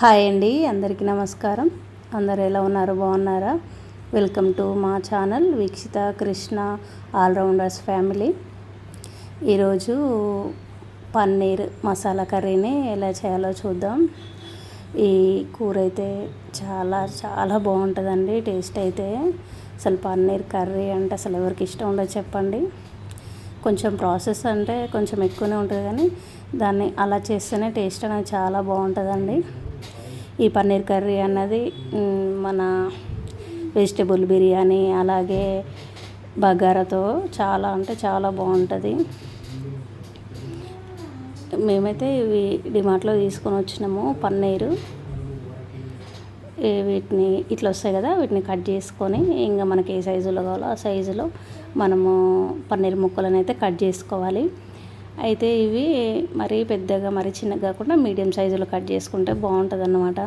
Hi అండి అందరికీ నమస్కారం. అందరు ఎలా ఉన్నారు? బాగున్నారా? వెల్కమ్ టు మా channel Veekshitha Krishna all rounders family. ఈరోజు పన్నీర్ మసాలా కర్రీని ఎలా చేయాలో చూద్దాం. ఈ కూర అయితే చాలా చాలా బాగుంటుందండి టేస్ట్ అయితే. అసలు పన్నీర్ కర్రీ అంటే అసలు ఎవరికి ఇష్టం ఉండదు చెప్పండి. కొంచెం ప్రాసెస్ అంటే కొంచెం ఎక్కువనే ఉంటుంది కానీ దాన్ని అలా చేస్తేనే టేస్ట్ అనేది చాలా బాగుంటుందండి. ఈ పన్నీర్ కర్రీ అన్నది మన వెజిటేబుల్ బిర్యానీ అలాగే బగారాతో చాలా అంటే చాలా బాగుంటుంది. మేమైతే ఇవి డిమార్ట్లో తీసుకొని వచ్చినాము పన్నీరు. వీటిని ఇట్లా వస్తాయి కదా వీటిని కట్ చేసుకొని ఇంకా మనకి ఏ సైజులో కావాలో ఆ సైజులో మనము పన్నీర్ ముక్కలను అయితే కట్ చేసుకోవాలి. అయితే ఇవి మరీ పెద్దగా మరీ చిన్నగా కాకుండా మీడియం సైజులో కట్ చేసుకుంటే బాగుంటుంది అన్నమాట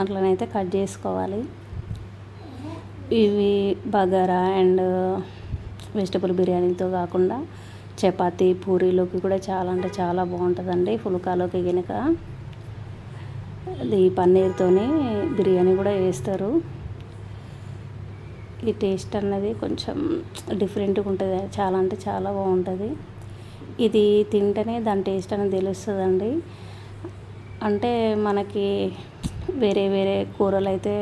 అట్లనైతే కట్ చేసుకోవాలి. ఇవి బగారా అండ్ వెజిటబుల్ బిర్యానీతో కాకుండా చపాతీ పూరీలోకి కూడా చాలా అంటే చాలా బాగుంటుందండి ఫుల్కాలోకి కనుక ఈ పన్నీర్తోని బిర్యానీ కూడా వేస్తారు. ఈ టేస్ట్ అన్నది కొంచెం డిఫరెంట్గా ఉంటుంది. చాలా అంటే చాలా బాగుంటుంది. ఇది తింటేనే దాని టేస్ట్ అనేది తెలుస్తుందండి. అంటే మనకి వేరే వేరే కూరలు అయితే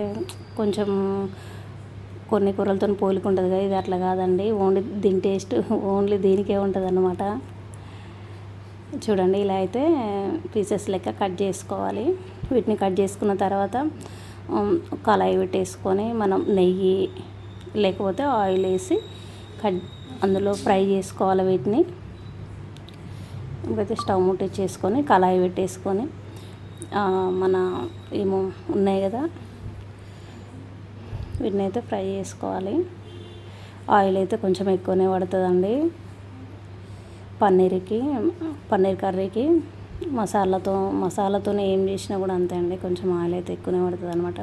కొంచెం కొన్ని కూరలతో పోలిక ఉంటుంది కదా ఇది అట్లా కాదండి. ఓన్లీ దీని టేస్ట్ ఓన్లీ దీనికే ఉంటుంది అన్నమాట చూడండి ఇలా అయితే పీసెస్ లెక్క కట్ చేసుకోవాలి. వీటిని కట్ చేసుకున్న తర్వాత కళాయి పెట్టేసుకొని మనం నెయ్యి లేకపోతే ఆయిల్ వేసి కట్ అందులో ఫ్రై చేసుకోవాలి వీటిని. ఇప్పుడైతే స్టవ్ ముట్టించేసుకొని కళాయి పెట్టేసుకొని మన ఏమో ఉన్నాయి కదా వీటిని అయితే ఫ్రై చేసుకోవాలి. ఆయిల్ అయితే కొంచెం ఎక్కువనే పడుతుందండి. పన్నీర్కి పన్నీర్ కర్రీకి మసాలాతో మసాలాతోనే ఏం చేసినా కూడా అంతే అండి. కొంచెం ఆయిల్ అయితే ఎక్కువనే పడుతుంది అనమాట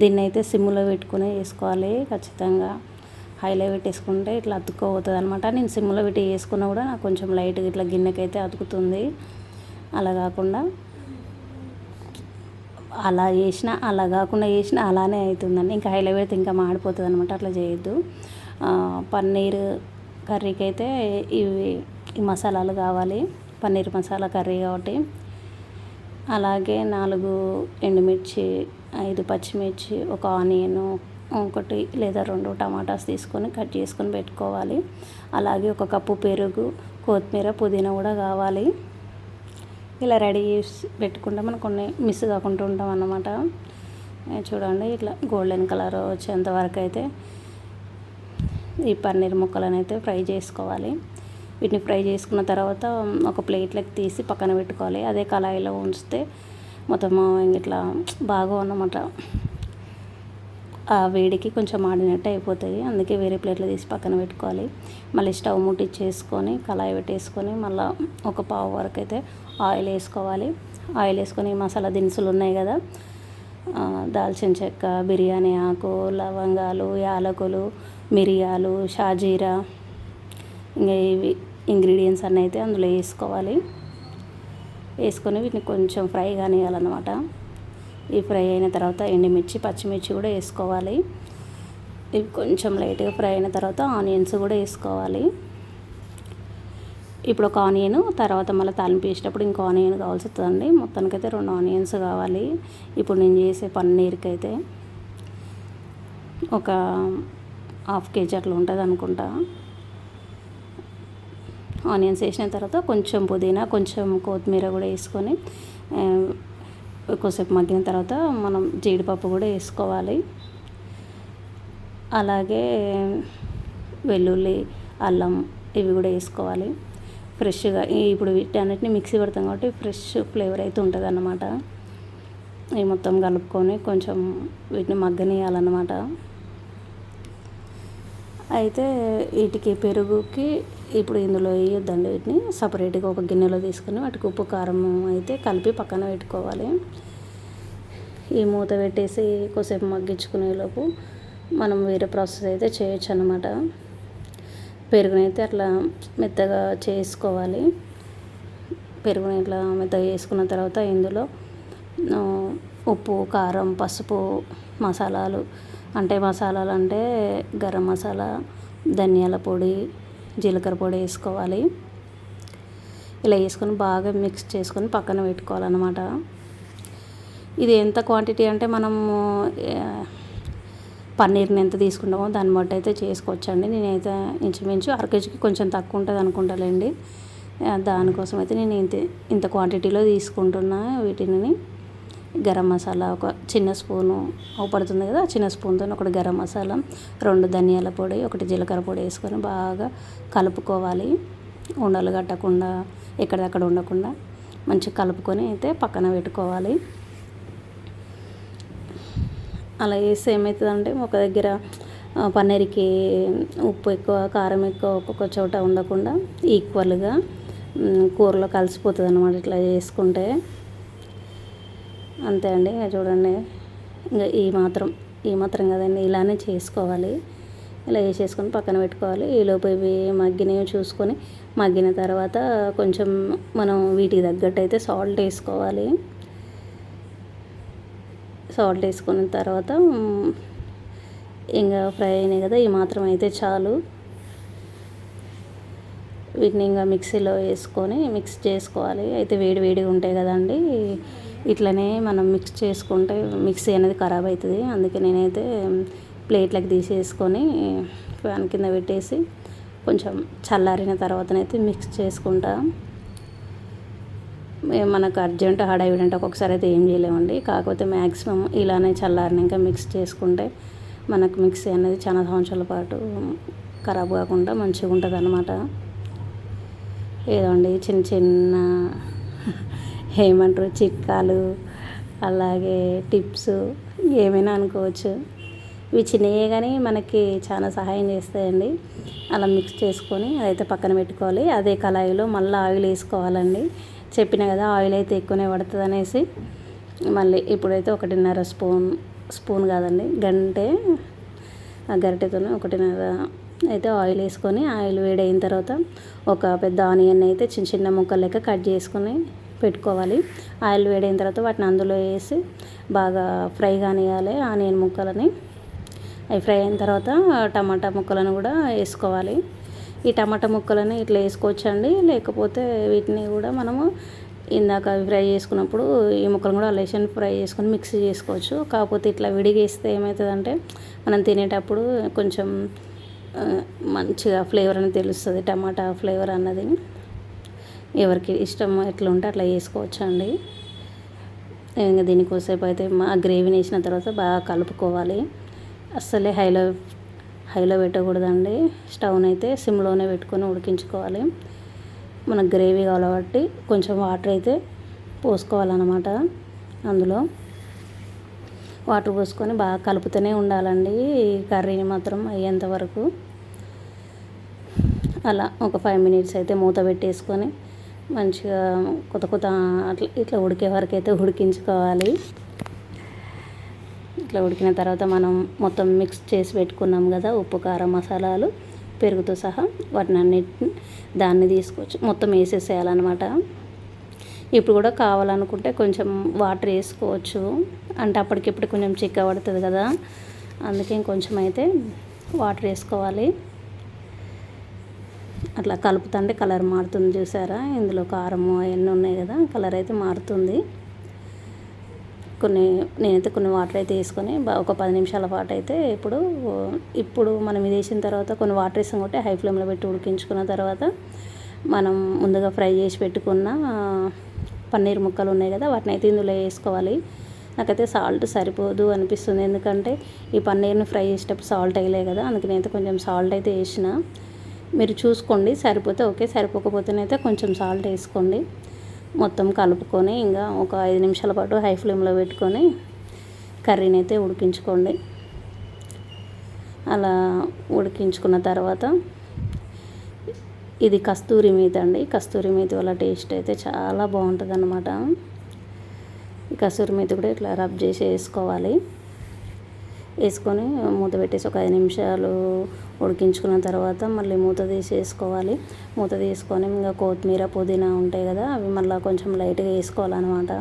దీన్ని అయితే సిమ్లో పెట్టుకుని వేసుకోవాలి ఖచ్చితంగా. హైలో పెట్టేసుకుంటే ఇట్లా అతుక్కోపోతుంది అనమాట నేను సిమ్లో పెట్టి వేసుకున్నా కూడా నాకు కొంచెం లైట్గా ఇట్లా గిన్నెకైతే అతుకుతుంది. అలా కాకుండా అలా వేసినా అలా కాకుండా వేసినా అలానే అవుతుందండి. ఇంకా హైలో పెడితే ఇంకా మాడిపోతుంది అనమాట అట్లా చేయొద్దు. పన్నీర్ కర్రీకి అయితే ఇవి ఈ మసాలాలు కావాలి. పన్నీర్ మసాలా కర్రీ కాబట్టి. అలాగే నాలుగు ఎండుమిర్చి ఐదు పచ్చిమిర్చి ఒక ఆనియన్ ఒకటి లేదా రెండు టమాటాస్ తీసుకొని కట్ చేసుకొని పెట్టుకోవాలి. అలాగే ఒక కప్పు పెరుగు కొత్తిమీర పుదీనా కూడా కావాలి. ఇలా రెడీ చేసి పెట్టుకుంటే మనం కొన్ని మిస్ కాకుండా ఉంటాం అన్నమాట. చూడండి ఇట్లా గోల్డెన్ కలర్ వచ్చేంత వరకు అయితే ఈ పన్నీర్ ముక్కలను అయితే ఫ్రై చేసుకోవాలి. వీటిని ఫ్రై చేసుకున్న తర్వాత ఒక ప్లేట్లోకి తీసి పక్కన పెట్టుకోవాలి. అదే కళాయిలో ఉంచితే మొత్తము ఇట్లా బాగా ఉన్నమాట ఆ వేడికి కొంచెం ఆడినట్టు అయిపోతాయి. అందుకే వేరే ప్లేట్లో తీసి పక్కన పెట్టుకోవాలి. మళ్ళీ స్టవ్ ముట్టించేసుకొని కళాయి పెట్టేసుకొని మళ్ళీ ఒక పావు వరకు అయితే ఆయిల్ వేసుకోవాలి. ఆయిల్ వేసుకొని మసాలా దినుసులు ఉన్నాయి కదా. దాల్చిన చెక్క బిర్యానీ ఆకు లవంగాలు యాలకులు మిరియాలు షాజీరా. ఇంకా ఇవి ఇంగ్రీడియంట్స్ అన్నీ అయితే అందులో వేసుకోవాలి. వేసుకొని వీటిని కొంచెం ఫ్రై కానివ్వాలన్నమాట ఈ ఫ్రై అయిన తర్వాత ఎండుమిర్చి పచ్చిమిర్చి కూడా వేసుకోవాలి. ఇవి కొంచెం లైట్గా ఫ్రై అయిన తర్వాత ఆనియన్స్ కూడా వేసుకోవాలి. ఇప్పుడు ఒక ఆనియన్ తర్వాత మళ్ళీ తాలింపు వేసేటప్పుడు ఇంకో ఆనియన్ కావాల్సి వస్తుందండి మొత్తానికైతే రెండు ఆనియన్స్ కావాలి. ఇప్పుడు నేను చేసే పన్నీర్కి అయితే ఒక హాఫ్ కేజీ అట్లా ఉంటుంది అనుకుంటా ఆనియన్స్ వేసిన తర్వాత కొంచెం పుదీనా కొంచెం కొత్తిమీర కూడా వేసుకొని ఎక్కువసేపు మగ్గిన తర్వాత మనం జీడిపప్పు కూడా వేసుకోవాలి. అలాగే వెల్లుల్లి అల్లం ఇవి కూడా వేసుకోవాలి. ఫ్రెష్గా ఇప్పుడు వీటన్నిటిని మిక్సీ పెడతాం కాబట్టి ఫ్రెష్ ఫ్లేవర్ అయితే ఉంటుంది అన్నమాట ఇవి మొత్తం కలుపుకొని కొంచెం వీటిని మగ్గనియాలన్నమాట అయితే వీటికి పెరుగుకి ఇప్పుడు ఇందులో వేయొద్దండి వీటిని. సపరేట్గా ఒక గిన్నెలో తీసుకొని వాటికి ఉప్పు కారం అయితే కలిపి పక్కన పెట్టుకోవాలి. ఈ మూత పెట్టేసి కొద్దిసేపు మగ్గించుకునేలోపు మనం వేరే ప్రాసెస్ అయితే చేయొచ్చు అనమాట పెరుగునైతే అట్లా మెత్తగా చేసుకోవాలి. పెరుగుని ఇట్లా మెత్తగా చేసుకున్న తర్వాత ఇందులో ఉప్పు కారం పసుపు మసాలాలు. అంటే మసాలాలు అంటే గరం మసాలా ధనియాల పొడి జీలకర్ర పొడి వేసుకోవాలి. ఇలా వేసుకొని బాగా మిక్స్ చేసుకొని పక్కన పెట్టుకోవాలన్నమాట. ఇది ఎంత క్వాంటిటీ అంటే మనము పన్నీర్ని ఎంత తీసుకుంటామో దాన్ని బట్టి అయితే చేసుకోవచ్చండి. నేనైతే ఇంచుమించు అర కేజీకి కొంచెం తక్కువ ఉంటుంది అనుకుంటాలేండి. దానికోసం అయితే నేను ఇంత ఇంత క్వాంటిటీలో తీసుకుంటున్నా వీటిని. గరం మసాలా ఒక చిన్న స్పూను పడుతుంది కదా చిన్న స్పూన్తో ఒకటి గరం మసాలా రెండు ధనియాల పొడి ఒకటి జీలకర్ర పొడి వేసుకొని బాగా కలుపుకోవాలి. ఉండలు కట్టకుండా ఎక్కడెక్కడ ఉండకుండా మంచిగా కలుపుకొని అయితే పక్కన పెట్టుకోవాలి. అలా వేస్తే ఏమవుతుందంటే ఒక దగ్గర పన్నీర్కి ఉప్పు ఎక్కువ కారం ఎక్కువ ఒక్కొక్క చోట ఉండకుండా ఈక్వల్గా కూరలో కలిసిపోతుంది అనమాట ఇట్లా చేసుకుంటే అంతే అండి. చూడండి. ఇంకా ఈ మాత్రం ఈ మాత్రం కదండి. ఇలానే చేసుకోవాలి. ఇలా వేసేసుకొని పక్కన పెట్టుకోవాలి. ఈలోపు ఇవి మగ్గినవి చూసుకొని మగ్గిన తర్వాత కొంచెం మనం వీటికి తగ్గట్టు అయితే సాల్ట్ వేసుకోవాలి. సాల్ట్ వేసుకున్న తర్వాత ఇంకా ఫ్రై అయినాయి కదా ఈ మాత్రం అయితే చాలు. వీటిని ఇంకా మిక్సీలో వేసుకొని మిక్స్ చేసుకోవాలి. అయితే వేడి వేడిగా ఉంటాయి కదండి. ఇట్లనే మనం మిక్స్ చేసుకుంటే మిక్సీ అనేది ఖరాబ్ అవుతుంది అందుకే నేనైతే ప్లేట్లకు తీసేసుకొని ఫ్యాన్ కింద పెట్టేసి కొంచెం చల్లారిన తర్వాతనైతే మిక్స్ చేసుకుంటా. మనకు అర్జెంట్ హడావిడి అంటే ఒక్కొక్కసారి అయితే ఏం చేయలేమండి. కాకపోతే మ్యాక్సిమం ఇలానే చల్లారినాక మిక్స్ చేసుకుంటే మనకు మిక్సీ అనేది చాలా సంవత్సరాల పాటు ఖరాబ్ కాకుండా మంచిగా ఉంటుంది అనమాట ఏదో అండి చిన్న చిన్న ఏమంటారు? చిట్కాలు అలాగే టిప్స్ ఏమైనా అనుకోవచ్చు. ఇవి చిన్నవే కానీ మనకి చాలా సహాయం చేస్తాయండి. అలా మిక్స్ చేసుకొని అదైతే పక్కన పెట్టుకోవాలి. అదే కళాయిలో మళ్ళీ ఆయిల్ వేసుకోవాలండి. చెప్పిన కదా ఆయిల్ అయితే ఎక్కువనే పడుతుంది అనేసి. మళ్ళీ ఇప్పుడైతే ఒకటిన్నర స్పూన్ స్పూన్ కాదండి గంటే ఆ గరిటెతోనే ఒకటిన్నర అయితే ఆయిల్ వేసుకొని ఆయిల్ వేడైన తర్వాత ఒక పెద్ద ఆనియన్ అయితే చిన్న చిన్న ముక్కలు లెక్క కట్ చేసుకొని పెట్టుకోవాలి. ఆయిల్ వేడైన తర్వాత వాటిని అందులో వేసి బాగా ఫ్రై కానివ్వాలి ఆనియన్ ముక్కలని. అవి ఫ్రై అయిన తర్వాత టమాటా ముక్కలను కూడా వేసుకోవాలి. ఈ టమాటా ముక్కలని ఇట్లా వేసుకోవచ్చండి. లేకపోతే వీటిని కూడా మనము ఇందాక అవి ఫ్రై చేసుకున్నప్పుడు ఈ ముక్కలు కూడా లేషన్ ఫ్రై చేసుకొని మిక్సీ చేసుకోవచ్చు. కాకపోతే ఇట్లా విడిగేస్తే ఏమవుతుందంటే మనం తినేటప్పుడు కొంచెం మంచిగా ఫ్లేవర్ అనేది తెలుస్తుంది టమాటా ఫ్లేవర్ అన్నది. ఎవరికి ఇష్టం ఎట్లా ఉంటే అట్లా చేసుకోవచ్చు అండి ఇంకా దీనికోసేపు అయితే మా గ్రేవీని వేసిన తర్వాత బాగా కలుపుకోవాలి. అస్సలే హైలో హైలో పెట్టకూడదండి. స్టవ్ని అయితే సిమ్లోనే పెట్టుకొని ఉడికించుకోవాలి. మనకు గ్రేవీ కాబట్టి కొంచెం వాటర్ అయితే పోసుకోవాలన్నమాట అందులో. వాటర్ పోసుకొని బాగా కలుపుతూనే ఉండాలండి. ఈ కర్రీని మాత్రం అయ్యేంత వరకు. అలా ఒక ఫైవ్ మినిట్స్ అయితే మూత పెట్టేసుకొని మంచిగా కొత్త కొత్త అట్లా ఇట్లా ఉడికే వరకు అయితే ఉడికించుకోవాలి. ఇట్లా ఉడికిన తర్వాత మనం మొత్తం మిక్స్ చేసి పెట్టుకున్నాం కదా ఉప్పు కారం మసాలాలు పెరుగుతో సహా వాటిని అన్నిటిని దాన్ని తీసుకొచ్చి మొత్తం వేసేసేయాలన్నమాట. ఇప్పుడు కూడా కావాలనుకుంటే కొంచెం వాటర్ వేసుకోవచ్చు. అంటే అప్పటికిప్పుడు కొంచెం చిక్క పడుతుంది కదా. అందుకే ఇంకొంచెం అయితే వాటర్ వేసుకోవాలి. అట్లా కలుపుతుంటే కలర్ మారుతుంది చూసారా? ఇందులో కారము అవన్నీ ఉన్నాయి కదా కలర్ అయితే మారుతుంది. కొన్ని నేనైతే కొన్ని వాటర్ అయితే వేసుకొని ఒక పది నిమిషాల పాటు అయితే ఇప్పుడు ఇప్పుడు మనం ఇది వేసిన తర్వాత కొన్ని వాటర్ వేసాం కాబట్టి హై ఫ్లేమ్లో పెట్టి ఉడికించుకున్న తర్వాత మనం ముందుగా ఫ్రై చేసి పెట్టుకున్న పన్నీర్ ముక్కలు ఉన్నాయి కదా వాటిని అయితే ఇందులో వేసుకోవాలి. నాకైతే సాల్ట్ సరిపోదు అనిపిస్తుంది ఎందుకంటే ఈ పన్నీర్ని ఫ్రై చేసేటప్పుడు సాల్ట్ వేయలే కదా అందుకని అయితే కొంచెం సాల్ట్ అయితే వేసిన. మీరు చూసుకోండి సరిపోతే ఓకే సరిపోకపోతేనైతే కొంచెం సాల్ట్ వేసుకోండి. మొత్తం కలుపుకొని ఇంకా ఒక ఐదు నిమిషాల పాటు హై ఫ్లేమ్లో పెట్టుకొని కర్రీని అయితే ఉడికించుకోండి. అలా ఉడికించుకున్న తర్వాత ఇది కస్తూరి మేతి అండి. కస్తూరి మేతి వల్ల టేస్ట్ అయితే చాలా బాగుంటుంది అన్నమాట కస్తూరి మేతి కూడా ఇట్లా రబ్ చేసి వేసుకోవాలి. వేసుకొని మూత పెట్టేసి ఒక ఐదు నిమిషాలు ఉడికించుకున్న తర్వాత మళ్ళీ మూత తీసేసుకోవాలి. మూత తీసుకొని ఇంకా కొత్తిమీర పుదీనా ఉంటాయి కదా అవి మళ్ళీ కొంచెం లైట్గా వేసుకోవాలన్నమాట.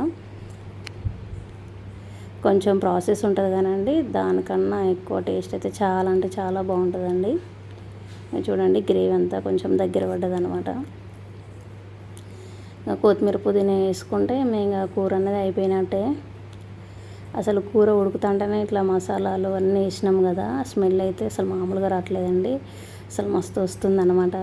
కొంచెం ప్రాసెస్ ఉంటుంది కానండి దానికన్నా ఎక్కువ టేస్ట్ అయితే చాలా అంటే చాలా బాగుంటుందండి. చూడండి గ్రేవీ అంతా కొంచెం దగ్గర పడ్డది అనమాట కొత్తిమీర పుదీనా వేసుకుంటే మేము కూర అనేది అయిపోయినట్టే. అసలు కూర ఉడుకుతుంటేనే ఇట్లా మసాలాలు అన్నీ వేసినాం కదా స్మెల్ అయితే అసలు మామూలుగా రావట్లేదండి. అసలు మస్తు వస్తుందన్నమాట.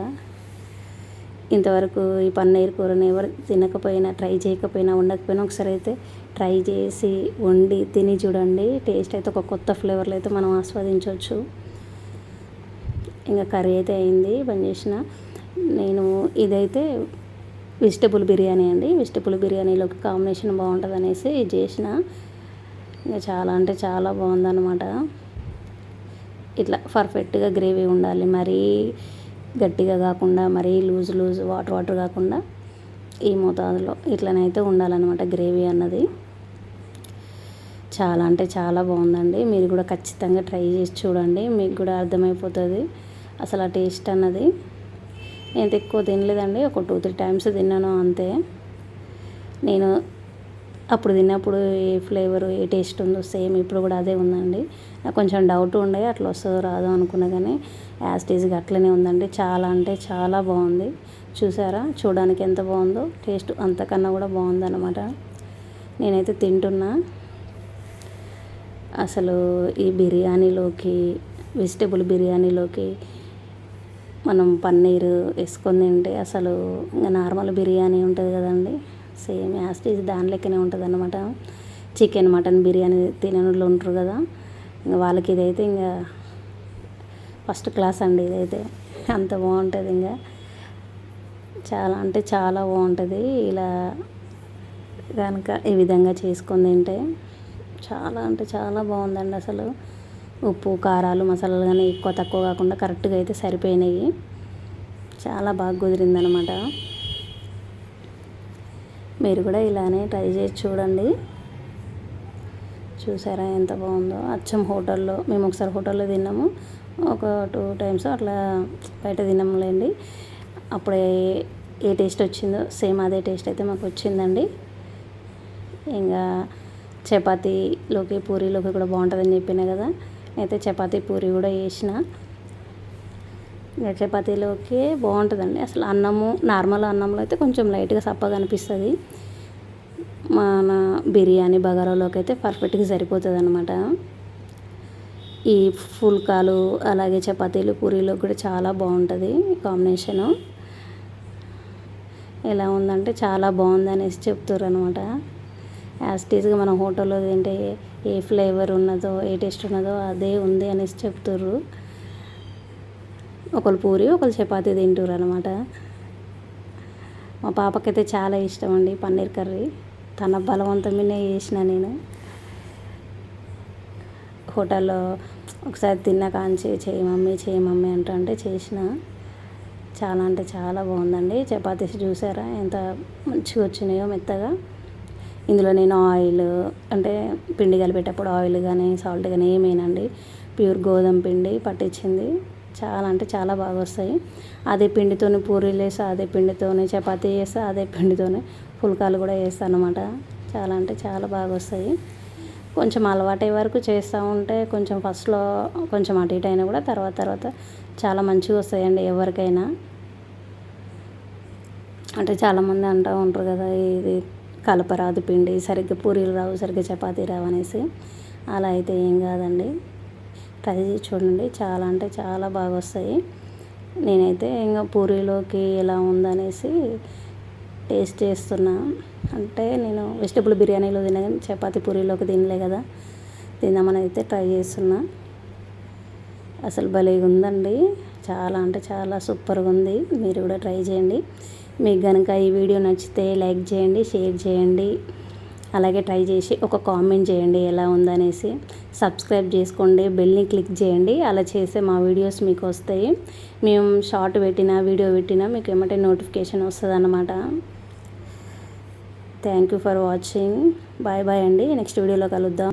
ఇంతవరకు ఈ పన్నీర్ కూరని ఎవరు తినకపోయినా ట్రై చేయకపోయినా ఉండకపోయినా ఒకసారి అయితే ట్రై చేసి వండి తిని చూడండి. టేస్ట్ అయితే ఒక కొత్త ఫ్లేవర్లో అయితే మనం ఆస్వాదించవచ్చు. ఇంకా కర్రీ అయితే అయింది బంద్ చేసిన. నేను ఇదైతే వెజిటబుల్ బిర్యానీ అండి. వెజిటబుల్ బిర్యానీలోకి కాంబినేషన్ బాగుంటుంది అనేసి చేసిన. ఇంకా చాలా అంటే చాలా బాగుందన్నమాట. ఇట్లా పర్ఫెక్ట్గా గ్రేవీ ఉండాలి మరీ గట్టిగా కాకుండా మరీ లూజ్ లూజ్ వాటర్ వాటర్ కాకుండా ఈ మోతాదులో ఇట్లనైతే ఉండాలన్నమాట గ్రేవీ అన్నది. చాలా అంటే చాలా బాగుందండి. మీరు కూడా ఖచ్చితంగా ట్రై చేసి చూడండి మీకు కూడా అర్థమైపోతుంది అసలు ఆ టేస్ట్ అన్నది. నేను ఎక్కువ తినలేదండి ఒక టూ త్రీ టైమ్స్ తిన్నాను అంతే. నేను అప్పుడు తిన్నప్పుడు ఏ ఫ్లేవర్ ఏ టేస్ట్ ఉందో సేమ్ ఇప్పుడు కూడా అదే ఉందండి. నాకు కొంచెం డౌట్ ఉండే అట్లా వస్తుందో రాదో అనుకున్నా కానీ యాస్టీజ్గా అట్లనే ఉందండి. చాలా అంటే చాలా బాగుంది. చూసారా? చూడడానికి ఎంత బాగుందో టేస్ట్ అంతకన్నా కూడా బాగుందన్నమాట. నేనైతే తింటున్నా. అసలు ఈ బిర్యానీలోకి వెజిటేబుల్ బిర్యానీలోకి మనం పన్నీర్ వేసుకొని తింటే అసలు ఇంకా నార్మల్ బిర్యానీ ఉంటుంది కదండి. సేమ్ యాస్టీజ్ దాని లెక్కనే ఉంటుంది అన్నమాట చికెన్ మటన్ బిర్యానీ తిననులు ఉంటారు కదా. ఇంకా వాళ్ళకి ఇదైతే ఇంకా ఫస్ట్ క్లాస్ అండి ఇదైతే. అంత బాగుంటుంది ఇంకా చాలా అంటే చాలా బాగుంటుంది. ఇలా కనుక ఈ విధంగా చేసుకుని తింటే చాలా అంటే చాలా బాగుందండి అసలు. ఉప్పు కారాలు మసాలాలు కానీ ఎక్కువ తక్కువ కాకుండా కరెక్ట్గా అయితే సరిపోయినాయి. చాలా బాగా కుదిరిందనమాట మీరు కూడా ఇలానే ట్రై చేసి చూడండి. చూసారా ఎంత బాగుందో? అచ్చం హోటల్లో మేము ఒకసారి హోటల్లో తిన్నాము. ఒక టూ టైమ్స్ అట్లా బయట తిన్నాములేండి. అప్పుడే ఏ టేస్ట్ వచ్చిందో సేమ్ అదే టేస్ట్ అయితే మాకు వచ్చిందండి. ఇంకా చపాతీలోకి పూరీలోకి కూడా బాగుంటుందని చెప్పిన కదా. అయితే చపాతీ పూరీ కూడా వేసిన చపాతీలోకి బాగుంటుందండి. అసలు అన్నము నార్మల్ అన్నంలో అయితే కొంచెం లైట్గా సప్పగా అనిపిస్తుంది. మన బిర్యానీ బగారాలోకి అయితే పర్ఫెక్ట్గా సరిపోతుంది అనమాట ఈ ఫుల్కాలు అలాగే చపాతీలు పూరీలు కూడా చాలా బాగుంటుంది కాంబినేషను. ఎలా ఉందంటే చాలా బాగుంది అనేసి చెప్తారు అనమాట యాస్టీస్గా మన హోటల్లో తింటే ఏ ఫ్లేవర్ ఉన్నదో ఏ టేస్ట్ ఉన్నదో అదే ఉంది అనేసి చెప్తారు. ఒకరు పూరి ఒకరు చపాతీ తింటారు అనమాట మా పాపకైతే చాలా ఇష్టం అండి పన్నీర్ కర్రీ. తన బలవంతమనే చేసిన నేను. హోటల్లో ఒకసారి తిన్నా కాంచి చేయి మమ్మీ చేయి మమ్మీ అంటే చేసిన. చాలా అంటే చాలా బాగుందండి. చపాతీస్ చూసారా? ఎంత మంచిగా వచ్చినాయో మెత్తగా. ఇందులో నేను ఆయిల్ అంటే పిండి కలిపేటప్పుడు ఆయిల్ కానీ సాల్ట్ కానీ ఏమేనండి? ప్యూర్ గోధుమ పిండి పట్టించింది. చాలా అంటే చాలా బాగా వస్తాయి. అదే పిండితోని పూరీలు వేసి అదే పిండితోనే చపాతీ చేస్తా అదే పిండితోనే పుల్కాలు కూడా వేస్తాను అనమాట చాలా అంటే చాలా బాగా వస్తాయి. కొంచెం అలవాటయ్యే వరకు చేస్తూ ఉంటే కొంచెం ఫస్ట్లో కొంచెం అటు ఇటు అయినా కూడా తర్వాత తర్వాత చాలా మంచిగా వస్తాయండి ఎవరికైనా. అంటే చాలామంది అంటూ ఉంటారు కదా ఇది కలపరాదు పిండి సరిగ్గా పూరీలు రావు సరిగ్గా చపాతీ రావు అనేసి. అలా అయితే ఏం కాదండి. ట్రై చేసి చూడండి. చాలా అంటే చాలా బాగా వస్తాయి. నేనైతే ఇంకా పూరీలోకి ఎలా ఉందనేసి టేస్ట్ చేస్తున్నా. అంటే నేను వెజిటబుల్ బిర్యానీలో తినే కానీ చపాతీ పూరీలోకి తినలే కదా. తిందామని అయితే ట్రై చేస్తున్నా. అసలు భలేగా ఉందండి చాలా అంటే చాలా సూపర్గా ఉంది మీరు కూడా ట్రై చేయండి. మీకు కనుక ఈ వీడియో నచ్చితే లైక్ చేయండి షేర్ చేయండి. అలాగే ట్రై చేసి ఒక కామెంట్ చేయండి ఎలా ఉందనేసి. సబ్స్క్రైబ్ చేసుకోండి బెల్ని క్లిక్ చేయండి. అలా చేస్తే మా వీడియోస్ మీకు వస్తాయి. మేము షార్ట్ పెట్టినా వీడియో పెట్టినా మీకు ఏమంటే నోటిఫికేషన్ వస్తుంది అన్నమాట thank you for watching. Bye bye అండి. నెక్స్ట్ వీడియోలో కలుద్దాం.